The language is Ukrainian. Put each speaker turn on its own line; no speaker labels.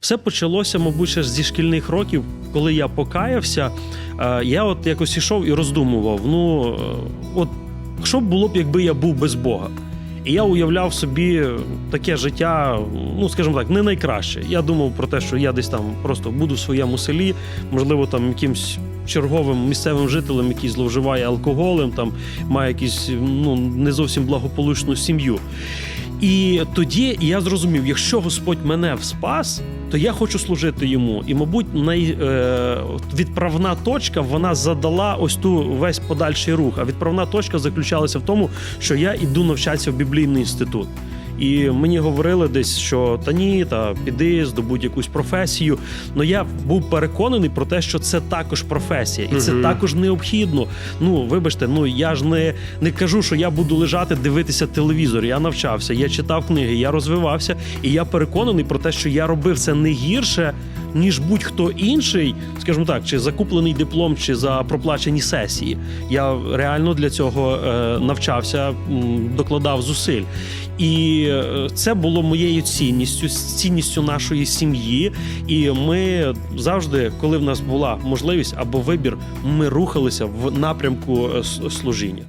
Все почалося, мабуть, ще зі шкільних років, коли я покаявся. е, Я от якось ішов і роздумував: ну, е, от що б було б, якби я був без Бога? І я уявляв собі таке життя, ну скажімо так, не найкраще. Я думав про те, що я десь там просто буду в своєму селі, можливо, там якимсь черговим місцевим жителем, який зловживає алкоголем, там має якусь ну не зовсім благополучну сім'ю. І тоді я зрозумів, якщо Господь мене спас, то я хочу служити йому. І, мабуть, най, е, відправна точка вона задала ось ту весь подальший рух. А відправна точка заключалася в тому, що я іду навчатися в біблійний інститут. І мені говорили десь, що та ні, та піди, здобудь якусь професію. Ну я був переконаний про те, що це також професія, і це також необхідно. Ну, вибачте, ну я ж не, не кажу, що я буду лежати, дивитися телевізор. Я навчався, я читав книги, я розвивався, і я переконаний про те, що я робив це не гірше. Ніж будь-хто інший, скажімо так, чи закуплений диплом, чи за проплачені сесії. Я реально для цього е, навчався, докладав зусиль. І е, це було моєю цінністю, цінністю нашої сім'ї. І ми завжди, коли в нас була можливість або вибір, ми рухалися в напрямку е, служіння.